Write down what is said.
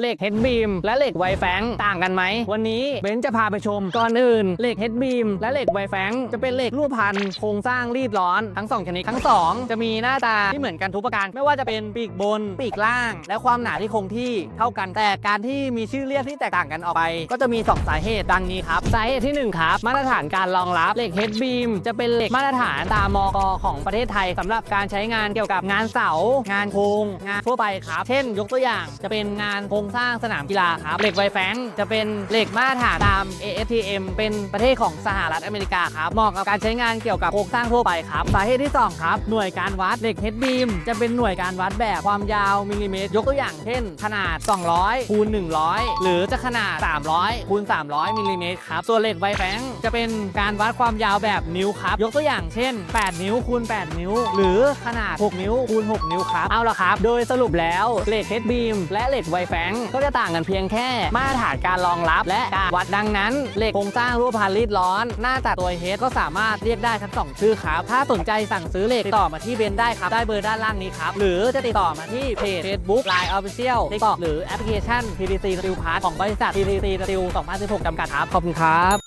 เหล็กเฮดบีมและเหล็กไวแฟงต่างกันไหม วันนี้เบนซ์จะพาไปชม ก่อนอื่นเหล็กเฮดบีมและเหล็กไวแฟงจะเป็นเหล็กรูปพันโครงสร้างรีดร้อนทั้ง 2 ชนิดทั้ง 2 จะมีหน้าตาที่เหมือนกันทุกประการ ไม่ว่าจะเป็นปีกบน ปีกล่าง และความหนาที่คงที่เท่ากันแต่การที่มีชื่อเรียกที่แตกต่างกันออกไป ก็จะมี 2 สาเหตุดังนี้ครับสาเหตุที่ 1 ครับ มาตรฐานการรองรับเหล็กเฮดบีมจะเป็นเหล็กมาตรฐานตามมกของประเทศไทยสำหรับการใช้งานเกี่ยวกับงานเสางานโครงงานทั่วไปครับ เช่น ยกตัวอย่างจะเป็นงานโครงงสร้างสนามกีฬาครับเหล็กไวแฟงจะเป็นเหล็กมาตรฐานตาม ASTM เป็นประเทศของสหรัฐอเมริกาครับเหมาะกับการใช้งานเกี่ยวกับโครงสร้างทั่วไปครับสาเหตุที่สองครับหน่วยการวัดเหล็กเฮดบีมจะเป็นหน่วยการวัดแบบความยาวมิลลิเมตร ยกตัวอย่างเช่น ขนาด 200คูณ100 หรือจะขนาด 300คูณ300มิลลิเมตรครับส่วนเหล็กไวแฟงจะเป็นการวัดความยาวแบบนิ้วครับยกตัวอย่างเช่น 8 นิ้วคูณ8 นิ้ว หรือขนาด 6 นิ้วคูณ6 นิ้วครับเอาละครับ โดยสรุปแล้วเหล็กเฮดบีมและเหล็กไวแฟงก็จะต่างกันเพียงแค่ มาตรฐานการรองรับและการวัดดังนั้นเหล็กโครงสร้างรูปพันรีดร้อน หน้าตัดตัวเฮดก็สามารถเรียกได้ทั้งสองชื่อครับ ถ้าสนใจสั่งซื้อเหล็กติดต่อมาที่เบนได้ครับ ได้เบอร์ด้านล่างนี้ครับ หรือจะติดต่อมาที่เพจ Facebook Line Official TikTok หรือแอปพลิเคชัน TTC Steel Part ของบริษัท TTC Steel 2016จำกัดครับขอบคุณครับ